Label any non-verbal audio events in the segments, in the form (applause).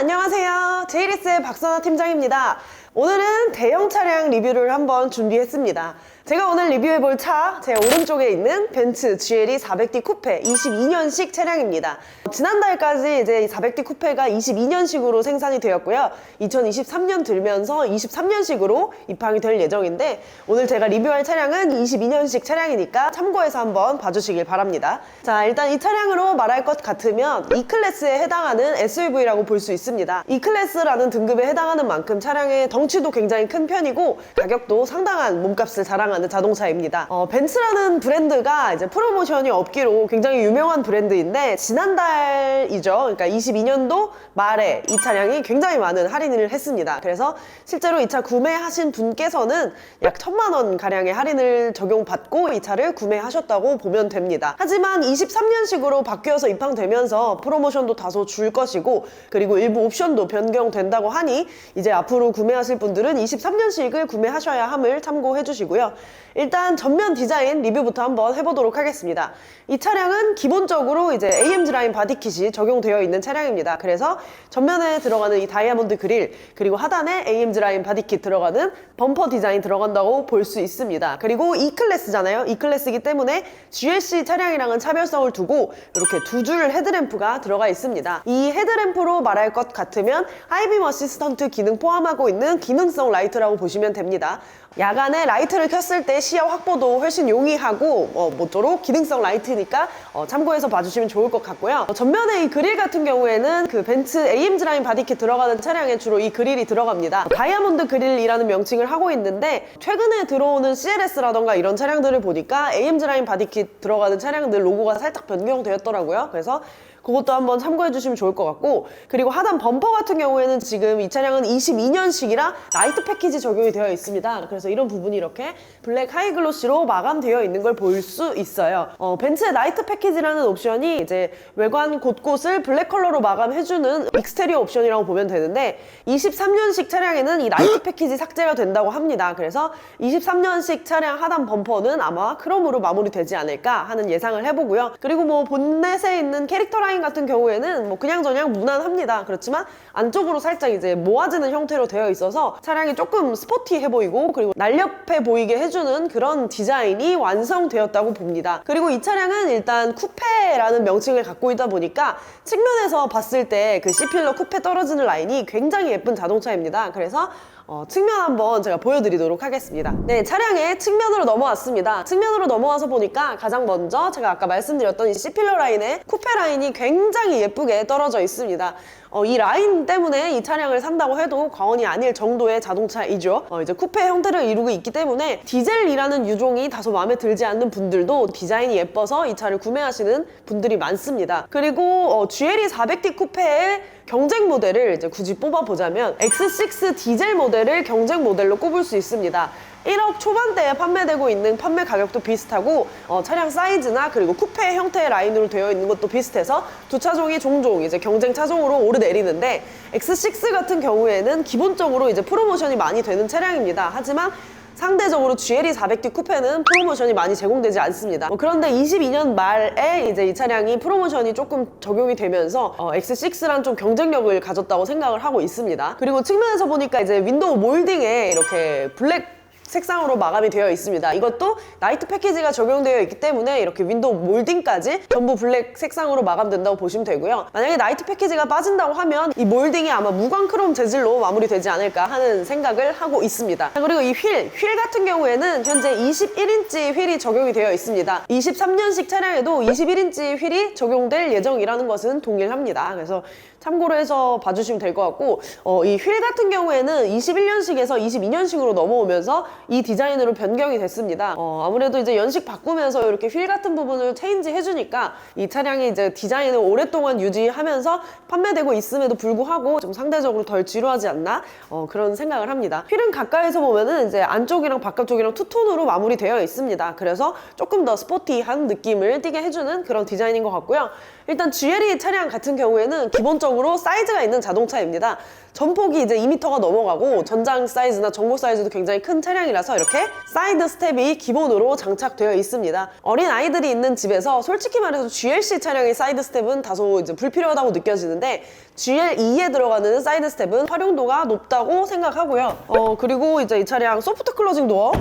안녕하세요. 제이리스의 박선아 팀장입니다. 오늘은 대형 차량 리뷰를 한번 준비했습니다. 제가 오늘 리뷰해볼 차, 제 오른쪽에 있는 벤츠 GLE 400D 쿠페 22년식 차량입니다. 지난달까지 이제 400D 쿠페가 22년식으로 생산이 되었고요. 2023년 들면서 23년식으로 입항이 될 예정인데 오늘 제가 리뷰할 차량은 22년식 차량이니까 참고해서 한번 봐주시길 바랍니다. 자, 일단 이 차량으로 말할 것 같으면 E클래스에 해당하는 SUV라고 볼 수 있습니다. E클래스라는 등급에 해당하는 만큼 차량의 덩치도 굉장히 큰 편이고 가격도 상당한 몸값을 자랑하는 자동차입니다. 어, 벤츠라는 브랜드가 이제 프로모션이 없기로 굉장히 유명한 브랜드인데 지난달이죠. 그러니까 22년도 말에 이 차량이 굉장히 많은 할인을 했습니다. 그래서 실제로 이 차 구매하신 분께서는 약 천만 원 가량의 할인을 적용받고 이 차를 구매하셨다고 보면 됩니다. 하지만 23년식으로 바뀌어서 입항되면서 프로모션도 다소 줄 것이고 그리고 일부 옵션도 변경된다고 하니 이제 앞으로 구매하실 분들은 23년식을 구매하셔야 함을 참고해 주시고요. 일단 전면 디자인 리뷰부터 한번 해보도록 하겠습니다. 이 차량은 기본적으로 이제 AMG 라인 바디킷이 적용되어 있는 차량입니다. 그래서 전면에 들어가는 이 다이아몬드 그릴 그리고 하단에 AMG 라인 바디킷 들어가는 범퍼 디자인 들어간다고 볼 수 있습니다. 그리고 E클래스잖아요. E클래스이기 때문에 GLC 차량이랑은 차별성을 두고 이렇게 두 줄 헤드램프가 들어가 있습니다. 이 헤드램프로 말할 것 같으면 하이빔 어시스턴트 기능 포함하고 있는 기능성 라이트라고 보시면 됩니다. 야간에 라이트를 켰을 때 시야 확보도 훨씬 용이하고 어, 모쪼록 기능성 라이트니까 어, 참고해서 봐주시면 좋을 것 같고요. 어, 전면에 이 그릴 같은 경우에는 그 벤츠 AMG 라인 바디킷 들어가는 차량에 주로 이 그릴이 들어갑니다. 다이아몬드 그릴이라는 명칭을 하고 있는데 최근에 들어오는 CLS라던가 이런 차량들을 보니까 AMG 라인 바디킷 들어가는 차량들 로고가 살짝 변경되었더라고요. 그래서 그것도 한번 참고해 주시면 좋을 것 같고 그리고 하단 범퍼 같은 경우에는 지금 이 차량은 22년식이라 라이트 패키지 적용이 되어 있습니다. 그래서 이런 부분이 이렇게 블랙 하이글로시로 마감되어 있는 걸 볼 수 있어요. 어, 벤츠의 라이트 패키지라는 옵션이 이제 외관 곳곳을 블랙 컬러로 마감해주는 익스테리어 옵션이라고 보면 되는데 23년식 차량에는 이 라이트 (coughs) 패키지 삭제가 된다고 합니다. 그래서 23년식 차량 하단 범퍼는 아마 크롬으로 마무리되지 않을까 하는 예상을 해보고요. 그리고 뭐 본넷에 있는 캐릭터 라인 같은 경우에는 뭐 그냥저냥 무난합니다. 그렇지만 안쪽으로 살짝 이제 모아지는 형태로 되어 있어서 차량이 조금 스포티해 보이고 그리고 날렵해 보이게 해주는 그런 디자인이 완성되었다고 봅니다. 그리고 이 차량은 일단 쿠페라는 명칭을 갖고 있다 보니까 측면에서 봤을 때 그 C필러 쿠페 떨어지는 라인이 굉장히 예쁜 자동차입니다. 그래서 어, 측면 한번 제가 보여드리도록 하겠습니다. 네, 차량의 측면으로 넘어왔습니다. 측면으로 넘어와서 보니까 가장 먼저 제가 아까 말씀드렸던 이 C필러 라인의 쿠페 라인이 굉장히 예쁘게 떨어져 있습니다. 어, 이 라인 때문에 이 차량을 산다고 해도 과언이 아닐 정도의 자동차이죠. 어, 이제 쿠페 형태를 이루고 있기 때문에 디젤이라는 유종이 다소 마음에 들지 않는 분들도 디자인이 예뻐서 이 차를 구매하시는 분들이 많습니다. 그리고 어, GLE 400D 쿠페의 경쟁 모델을 이제 굳이 뽑아보자면 X6 디젤 모델을 경쟁 모델로 꼽을 수 있습니다. 1억 초반대에 판매되고 있는 판매 가격도 비슷하고 어, 차량 사이즈나 그리고 쿠페 형태의 라인으로 되어 있는 것도 비슷해서 두 차종이 종종 이제 경쟁 차종으로 오르내리는데 X6 같은 경우에는 기본적으로 이제 프로모션이 많이 되는 차량입니다. 하지만 상대적으로 GLE 400D 쿠페는 프로모션이 많이 제공되지 않습니다. 뭐 그런데 22년 말에 이제 이 차량이 프로모션이 조금 적용이 되면서 어, X6랑 좀 경쟁력을 가졌다고 생각을 하고 있습니다. 그리고 측면에서 보니까 이제 윈도우 몰딩에 이렇게 블랙 색상으로 마감이 되어 있습니다. 이것도 나이트 패키지가 적용되어 있기 때문에 이렇게 윈도우 몰딩까지 전부 블랙 색상으로 마감된다고 보시면 되고요. 만약에 나이트 패키지가 빠진다고 하면 이 몰딩이 아마 무광 크롬 재질로 마무리되지 않을까 하는 생각을 하고 있습니다. 자, 그리고 이 휠, 휠 같은 경우에는 현재 21인치 휠이 적용이 되어 있습니다. 23년식 차량에도 21인치 휠이 적용될 예정이라는 것은 동일합니다. 그래서 참고로 해서 봐주시면 될 것 같고 어, 이 휠 같은 경우에는 21년식에서 22년식으로 넘어오면서 이 디자인으로 변경이 됐습니다. 어, 아무래도 이제 연식 바꾸면서 이렇게 휠 같은 부분을 체인지 해주니까 이 차량이 이제 디자인을 오랫동안 유지하면서 판매되고 있음에도 불구하고 좀 상대적으로 덜 지루하지 않나 어, 그런 생각을 합니다. 휠은 가까이서 보면은 이제 안쪽이랑 바깥쪽이랑 투톤으로 마무리되어 있습니다. 그래서 조금 더 스포티한 느낌을 띠게 해주는 그런 디자인인 것 같고요. 일단 GLE 차량 같은 경우에는 기본적으로 사이즈가 있는 자동차입니다. 전폭이 이제 2m가 넘어가고 전장 사이즈나 전고 사이즈도 굉장히 큰 차량이라서 이렇게 사이드 스텝이 기본으로 장착되어 있습니다. 어린 아이들이 있는 집에서 솔직히 말해서 GLC 차량의 사이드 스텝은 다소 이제 불필요하다고 느껴지는데 GL2에 들어가는 사이드 스텝은 활용도가 높다고 생각하고요. 어 그리고 이제 이 차량 소프트 클로징 도어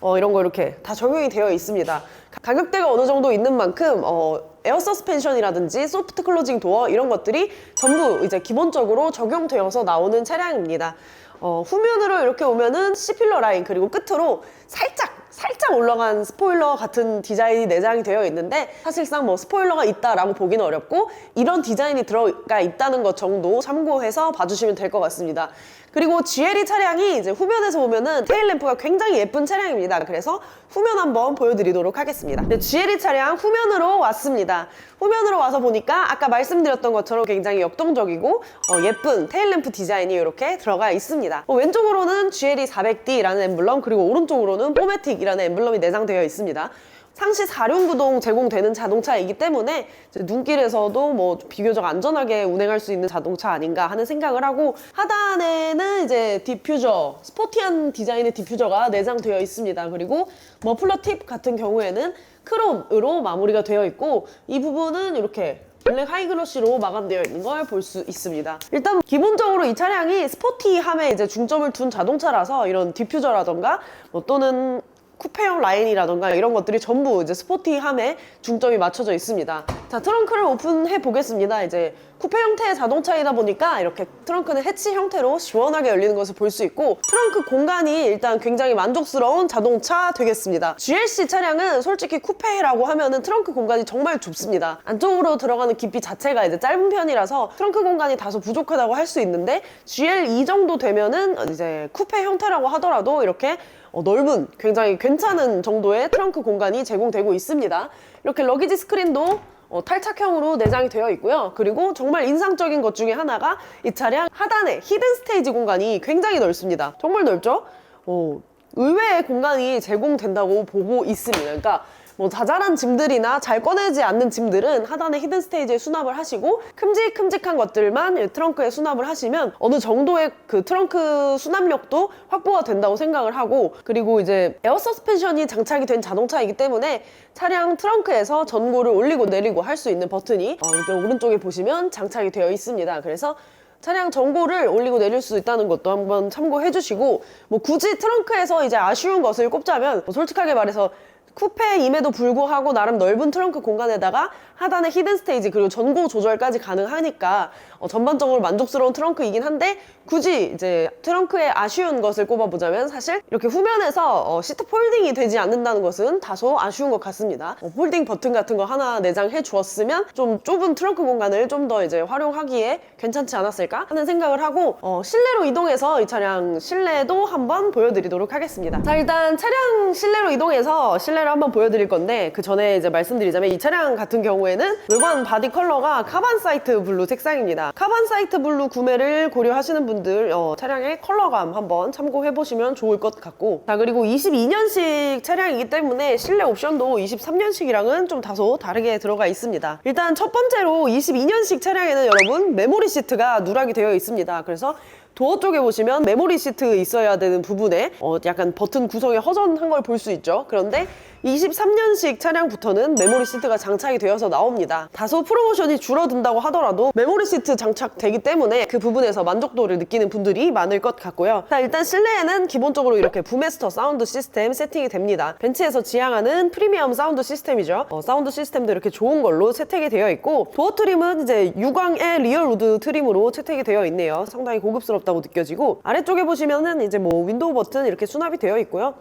어, 이런 거 이렇게 다 적용이 되어 있습니다. 가격대가 어느 정도 있는 만큼 어, 에어 서스펜션이라든지 소프트 클로징 도어 이런 것들이 전부 이제 기본적으로 적용되어서 나오는 차량입니다. 어, 후면으로 이렇게 오면은 C필러 라인 그리고 끝으로 살짝 살짝 올라간 스포일러 같은 디자인이 내장이 되어 있는데 사실상 뭐 스포일러가 있다라고 보기는 어렵고 이런 디자인이 들어가 있다는 것 정도 참고해서 봐주시면 될 것 같습니다. 그리고 GLE 차량이 이제 후면에서 보면은 테일 램프가 굉장히 예쁜 차량입니다. 그래서 후면 한번 보여드리도록 하겠습니다. 네, GLE 차량 후면으로 왔습니다. 후면으로 와서 보니까 아까 말씀드렸던 것처럼 굉장히 역동적이고 어, 예쁜 테일 램프 디자인이 이렇게 들어가 있습니다. 어, 왼쪽으로는 GLE 400D라는 엠블럼 그리고 오른쪽으로는 포매틱이라는 엠블럼이 내장되어 있습니다. 상시 4륜 구동 제공되는 자동차이기 때문에 눈길에서도 뭐 비교적 안전하게 운행할 수 있는 자동차 아닌가 하는 생각을 하고 하단에는 이제 디퓨저 스포티한 디자인의 디퓨저가 내장되어 있습니다. 그리고 머플러 팁 같은 경우에는 크롬으로 마무리가 되어 있고 이 부분은 이렇게 블랙 하이글로시로 마감되어 있는 걸 볼 수 있습니다. 일단 기본적으로 이 차량이 스포티함에 이제 중점을 둔 자동차라서 이런 디퓨저라던가 뭐 또는 쿠페형 라인이라던가 이런 것들이 전부 이제 스포티함에 중점이 맞춰져 있습니다. 자, 트렁크를 오픈해 보겠습니다. 이제 쿠페 형태의 자동차이다 보니까 이렇게 트렁크는 해치 형태로 시원하게 열리는 것을 볼 수 있고 트렁크 공간이 일단 굉장히 만족스러운 자동차 되겠습니다. GLC 차량은 솔직히 쿠페라고 하면은 트렁크 공간이 정말 좁습니다. 안쪽으로 들어가는 깊이 자체가 이제 짧은 편이라서 트렁크 공간이 다소 부족하다고 할 수 있는데 GL2 정도 되면은 이제 쿠페 형태라고 하더라도 이렇게 어, 넓은 굉장히 괜찮은 정도의 트렁크 공간이 제공되고 있습니다. 이렇게 러기지 스크린도 어, 탈착형으로 내장이 되어 있고요. 그리고 정말 인상적인 것 중에 하나가 이 차량 하단에 히든 스테이지 공간이 굉장히 넓습니다. 정말 넓죠? 어, 의외의 공간이 제공된다고 보고 있습니다. 그러니까 뭐 자잘한 짐들이나 잘 꺼내지 않는 짐들은 하단의 히든 스테이지에 수납을 하시고 큼직큼직한 것들만 트렁크에 수납을 하시면 어느 정도의 그 트렁크 수납력도 확보가 된다고 생각을 하고 그리고 이제 에어 서스펜션이 장착이 된 자동차이기 때문에 차량 트렁크에서 전고를 올리고 내리고 할 수 있는 버튼이 어, 이렇게 오른쪽에 보시면 장착이 되어 있습니다. 그래서 차량 전고를 올리고 내릴 수 있다는 것도 한번 참고해 주시고 뭐 굳이 트렁크에서 이제 아쉬운 것을 꼽자면 뭐 솔직하게 말해서 쿠페임에도 불구하고 나름 넓은 트렁크 공간에다가 하단에 히든 스테이지 그리고 전고 조절까지 가능하니까 어, 전반적으로 만족스러운 트렁크이긴 한데 굳이 이제 트렁크에 아쉬운 것을 꼽아보자면 사실 이렇게 후면에서 어, 시트 폴딩이 되지 않는다는 것은 다소 아쉬운 것 같습니다. 어, 폴딩 버튼 같은 거 하나 내장해 주었으면 좀 좁은 트렁크 공간을 좀 더 이제 활용하기에 괜찮지 않았을까 하는 생각을 하고 어, 실내로 이동해서 이 차량 실내도 한번 보여드리도록 하겠습니다. 자 일단 차량 실내로 이동해서 실내를 한번 보여드릴 건데 그 전에 이제 말씀드리자면 이 차량 같은 경우에 는 외관 바디 컬러가 카반 사이트 블루 색상입니다. 카반 사이트 블루 구매를 고려하시는 분들 어, 차량의 컬러감 한번 참고해 보시면 좋을 것 같고 자 그리고 22년식 차량이기 때문에 실내 옵션도 23년식이랑은 좀 다소 다르게 들어가 있습니다. 일단 첫 번째로 22년식 차량에는 여러분 메모리 시트가 누락이 되어 있습니다. 그래서 도어 쪽에 보시면 메모리 시트 있어야 되는 부분에 어, 약간 버튼 구성이 허전한 걸 볼 수 있죠. 그런데 23년식 차량부터는 메모리 시트가 장착이 되어서 나옵니다. 다소 프로모션이 줄어든다고 하더라도 메모리 시트 장착되기 때문에 그 부분에서 만족도를 느끼는 분들이 많을 것 같고요. 자, 일단 실내에는 기본적으로 이렇게 부메스터 사운드 시스템 세팅이 됩니다. 벤츠에서 지향하는 프리미엄 사운드 시스템이죠. 어, 사운드 시스템도 이렇게 좋은 걸로 채택이 되어 있고 도어 트림은 이제 유광의 리얼 우드 트림으로 채택이 되어 있네요. 상당히 고급스럽다고 느껴지고 아래쪽에 보시면은 이제 뭐 윈도우 버튼 이렇게 수납이 되어 있고요.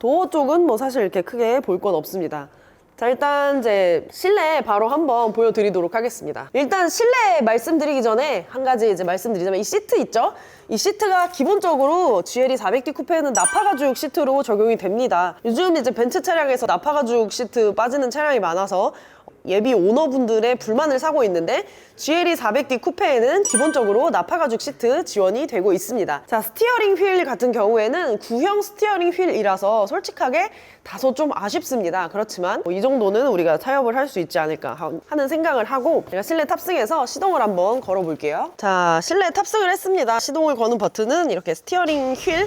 도어 쪽은 뭐 사실 이렇게 크게 볼 건 없습니다. 자 일단 이제 실내 바로 한번 보여드리도록 하겠습니다. 일단 실내 말씀드리기 전에 한 가지 이제 말씀드리자면 이 시트 있죠? 이 시트가 기본적으로 GLE 400D 쿠페는 나파 가죽 시트로 적용이 됩니다. 요즘 이제 벤츠 차량에서 나파 가죽 시트 빠지는 차량이 많아서 예비 오너분들의 불만을 사고 있는데 GLE 400D 쿠페에는 기본적으로 나파 가죽 시트 지원이 되고 있습니다. 자, 스티어링 휠 같은 경우에는 구형 스티어링 휠이라서 솔직하게 다소 좀 아쉽습니다. 그렇지만 뭐 이 정도는 우리가 타협을 할 수 있지 않을까 하- 하는 생각을 하고 제가 실내 탑승해서 시동을 한번 걸어 볼게요. 자, 실내 탑승을 했습니다. 시동을 거는 버튼은 이렇게 스티어링 휠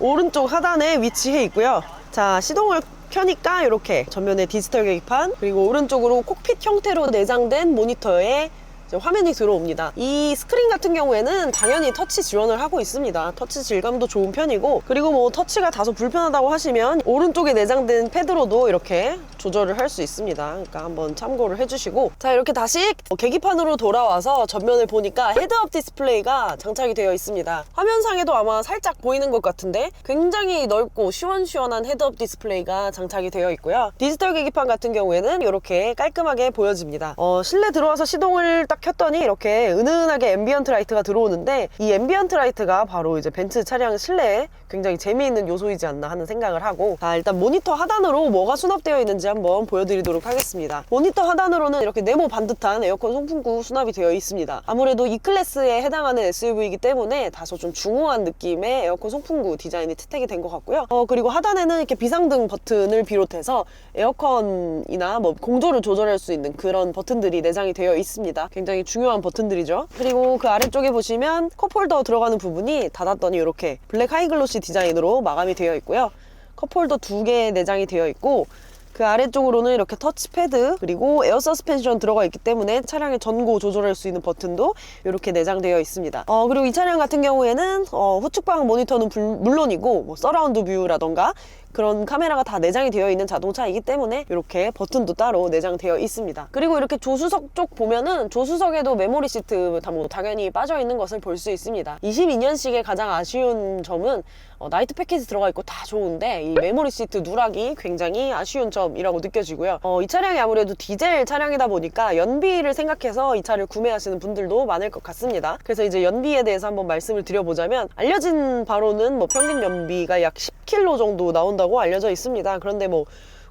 오른쪽 하단에 위치해 있고요. 자, 시동을 켜니까 이렇게 전면에 디지털 계기판 그리고 오른쪽으로 콕핏 형태로 내장된 모니터에 화면이 들어옵니다. 이 스크린 같은 경우에는 당연히 터치 지원을 하고 있습니다. 터치 질감도 좋은 편이고 그리고 뭐 터치가 다소 불편하다고 하시면 오른쪽에 내장된 패드로도 이렇게 조절을 할 수 있습니다. 그러니까 한번 참고를 해주시고 자 이렇게 다시 계기판으로 돌아와서 전면을 보니까 헤드업 디스플레이가 장착이 되어 있습니다. 화면상에도 아마 살짝 보이는 것 같은데 굉장히 넓고 시원시원한 헤드업 디스플레이가 장착이 되어 있고요. 디지털 계기판 같은 경우에는 이렇게 깔끔하게 보여집니다. 어, 실내 들어와서 시동을 딱 켰더니 이렇게 은은하게 앰비언트 라이트가 들어오는데 이 앰비언트 라이트가 바로 이제 벤츠 차량 실내에 굉장히 재미있는 요소이지 않나 하는 생각을 하고 자 일단 모니터 하단으로 뭐가 수납되어 있는지 한번 보여드리도록 하겠습니다. 모니터 하단으로는 이렇게 네모 반듯한 에어컨 송풍구 수납이 되어 있습니다. 아무래도 E 클래스에 해당하는 SUV이기 때문에 다소 좀 중후한 느낌의 에어컨 송풍구 디자인이 채택이 된 것 같고요. 어, 그리고 하단에는 이렇게 비상등 버튼을 비롯해서 에어컨이나 뭐 공조를 조절할 수 있는 그런 버튼들이 내장이 되어 있습니다. 굉장히 중요한 버튼들이죠. 그리고 그 아래쪽에 보시면 컵홀더 들어가는 부분이 닫았더니 이렇게 블랙 하이글로시 디자인으로 마감이 되어 있고요. 컵홀더 두 개 내장이 되어 있고 그 아래쪽으로는 이렇게 터치패드 그리고 에어 서스펜션 들어가 있기 때문에 차량의 전고 조절할 수 있는 버튼도 이렇게 내장되어 있습니다. 어, 그리고 이 차량 같은 경우에는 어, 후측방 모니터는 불- 물론이고 뭐 서라운드 뷰라던가 그런 카메라가 다 내장이 되어 있는 자동차이기 때문에 이렇게 버튼도 따로 내장되어 있습니다. 그리고 이렇게 조수석 쪽 보면은 조수석에도 메모리 시트 다뭐 당연히 빠져 있는 것을 볼 수 있습니다. 22년식의 가장 아쉬운 점은 어, 나이트 패키지 들어가 있고 다 좋은데 이 메모리 시트 누락이 굉장히 아쉬운 점이라고 느껴지고요. 어, 이 차량이 아무래도 디젤 차량이다 보니까 연비를 생각해서 이 차를 구매하시는 분들도 많을 것 같습니다. 그래서 이제 연비에 대해서 한번 말씀을 드려보자면 알려진 바로는 뭐 평균 연비가 약 10km 정도 나온다고 알려져 있습니다. 그런데 뭐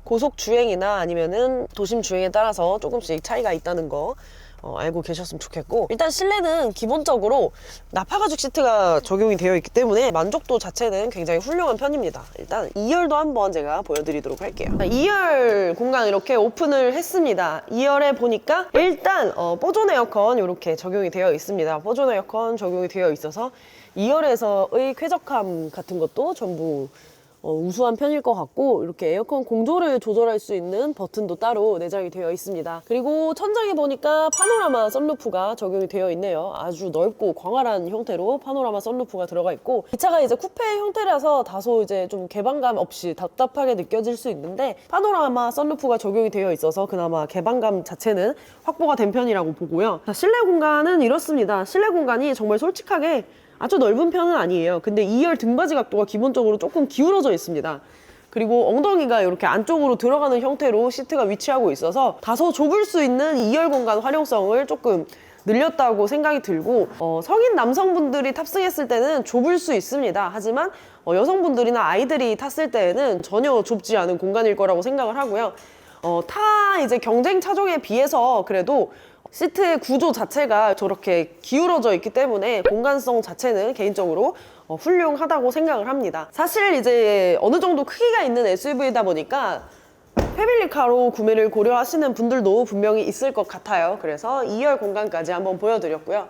고속 주행이나 아니면은 도심 주행에 따라서 조금씩 차이가 있다는 거 어, 알고 계셨으면 좋겠고 일단 실내는 기본적으로 나파가죽 시트가 적용이 되어 있기 때문에 만족도 자체는 굉장히 훌륭한 편입니다. 일단 2열도 한번 제가 보여드리도록 할게요. 2열 공간 이렇게 오픈을 했습니다. 2열에 보니까 일단 어, 뽀존 에어컨 이렇게 적용이 되어 있습니다. 뽀존 에어컨 적용이 되어 있어서 2열에서의 쾌적함 같은 것도 전부 어, 우수한 편일 것 같고 이렇게 에어컨 공조를 조절할 수 있는 버튼도 따로 내장이 되어 있습니다. 그리고 천장에 보니까 파노라마 썬루프가 적용이 되어 있네요. 아주 넓고 광활한 형태로 파노라마 썬루프가 들어가 있고 이 차가 이제 쿠페 형태라서 다소 이제 좀 개방감 없이 답답하게 느껴질 수 있는데 파노라마 썬루프가 적용이 되어 있어서 그나마 개방감 자체는 확보가 된 편이라고 보고요. 자, 실내 공간은 이렇습니다. 실내 공간이 정말 솔직하게 아주 넓은 편은 아니에요. 근데 2열 등받이 각도가 기본적으로 조금 기울어져 있습니다. 그리고 엉덩이가 이렇게 안쪽으로 들어가는 형태로 시트가 위치하고 있어서 다소 좁을 수 있는 2열 공간 활용성을 조금 늘렸다고 생각이 들고 어, 성인 남성분들이 탑승했을 때는 좁을 수 있습니다. 하지만 어, 여성분들이나 아이들이 탔을 때에는 전혀 좁지 않은 공간일 거라고 생각을 하고요. 어, 타 이제 경쟁 차종에 비해서 그래도 시트의 구조 자체가 저렇게 기울어져 있기 때문에 공간성 자체는 개인적으로 어, 훌륭하다고 생각을 합니다. 사실 이제 어느 정도 크기가 있는 SUV다 보니까 패밀리카로 구매를 고려하시는 분들도 분명히 있을 것 같아요. 그래서 2열 공간까지 한번 보여드렸고요.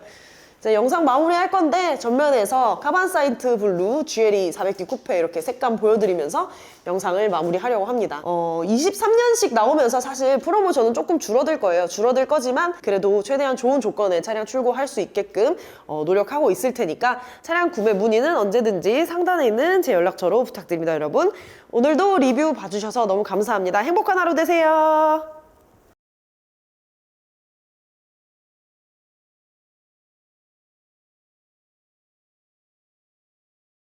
이제 영상 마무리 할 건데 전면에서 카반 사이트 블루 GLE 400D 쿠페 이렇게 색감 보여드리면서 영상을 마무리하려고 합니다. 어, 23년식 나오면서 사실 프로모션은 조금 줄어들 거예요. 줄어들 거지만 그래도 최대한 좋은 조건의 차량 출고할 수 있게끔 어, 노력하고 있을 테니까 차량 구매 문의는 언제든지 상단에 있는 제 연락처로 부탁드립니다, 여러분. 오늘도 리뷰 봐주셔서 너무 감사합니다. 행복한 하루 되세요.